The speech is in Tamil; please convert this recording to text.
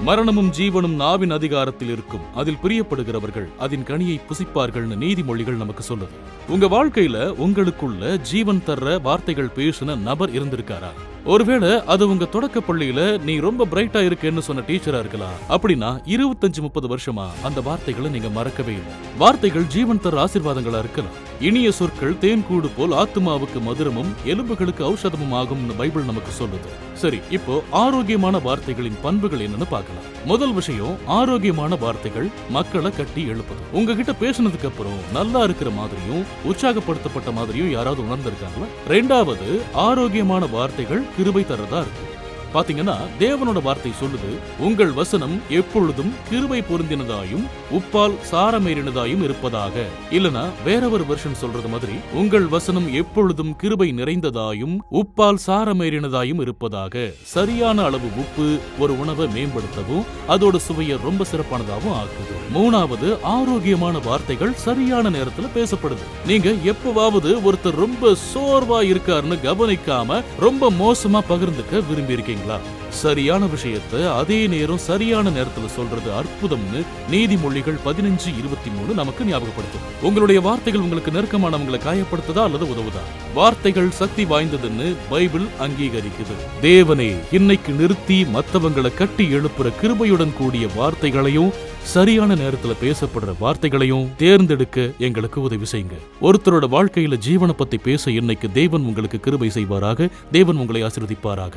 மரணமும் ஜீவனும் நாவின் அதிகாரத்தில் இருக்கும். அதில் பிரியப்படுகிறவர்கள் அதன் கனியை புசிப்பார்கள்னு நீதிமொழிகள் நமக்கு சொல்லுது. உங்க வாழ்க்கையில உங்களுக்குள்ள ஜீவன் தர்ற வார்த்தைகள் பேசின நபர் இருந்திருக்காரா? ஒருவேளை அது உங்க தொடக்க பள்ளியில நீ ரொம்ப பிரைட்டா இருக்கேன்னு சொன்ன டீச்சரா இருக்கலாம். அப்படின்னா இருபத்தஞ்சு முப்பது வருஷமா அந்த வார்த்தைகளை நீங்க மறக்கவே இல்லை. வார்த்தைகள் ஜீவன் தர ஆசீர்வாதங்களா இருக்கலாம். இனிய சொற்கள் தேன் கூடு போல் ஆத்துமாவுக்கு மதுரமும் எலும்புகளுக்கு ஔஷதமும் ஆகும்னு பைபிள் நமக்கு சொல்லுது. சரி இப்போ ஆரோக்கியமான வார்த்தைகளின் பண்புகள் என்னன்னு பார்க்கலாம். முதல் விஷயம் ஆரோக்கியமான வார்த்தைகள் மக்களை கட்டி எழுப்புது. உங்ககிட்ட பேசினதுக்கு அப்புறம் நல்லா இருக்கிற மாதிரியும் உற்சாகப்படுத்தப்பட்ட மாதிரியும் யாராவது உணர்ந்திருக்காங்களா? ரெண்டாவது ஆரோக்கியமான வார்த்தைகள் கிருபை தரதா இருக்கு. பாத்தீங்கன்னா தேவனோட வார்த்தை சொல்லுது உங்கள் வசனம் எப்பொழுதும் கிருபை பொருந்தினதாயும் உப்பால் சாரமேறினதாயும் இருப்பதாக. இல்லனா வேற ஒரு வருஷன் சொல்றது மாதிரி உங்கள் வசனம் எப்பொழுதும் கிருபை நிறைந்ததாயும் உப்பால் சாரமேறினதாயும் இருப்பதாக. சரியான அளவு உப்பு ஒரு உணவை மேம்படுத்தவும் அதோட சுவையை ரொம்ப சிறப்பானதாகவும் ஆக்குது. மூணாவது ஆரோக்கியமான வார்த்தைகள் சரியான நேரத்துல பேசப்படுது. நீங்க எப்பவாவது ஒருத்தர் ரொம்ப சோர்வா இருக்காருன்னு கவனிக்காம ரொம்ப மோசமா பகிர்ந்துக்க விரும்பி இருக்கீங்களா சரியான விஷயத்தை அதே நேரம் சரியான நேரத்துல சொல்றது அற்புதம்னு நீதிமொழிகள் பதினஞ்சு இருபத்தி மூணு நமக்கு ஞாபகப்படுத்தும். உங்களுடைய வார்த்தைகள் உங்களுக்கு நெருக்கமானவங்களை காயப்படுத்துதா அல்லது உதவுதா? வார்த்தைகள் சக்தி வாய்ந்ததுன்னு பைபிள் அங்கீகரிக்குது. தேவனே இன்னைக்கு நிறுத்தி மத்தவங்களை கட்டி எழுப்புற கிருபையுடன் கூடிய வார்த்தைகளையும் சரியான நேரத்துல பேசப்படுற வார்த்தைகளையும் தேர்ந்தெடுக்க எங்களுக்கு உதவி செய்யுங்க. ஒருத்தரோட வாழ்க்கையில ஜீவனை பத்தி பேச இன்னைக்கு தேவன் உங்களுக்கு கிருபை செய்வாராக. தேவன் உங்களை ஆசிர்வதிப்பாராக.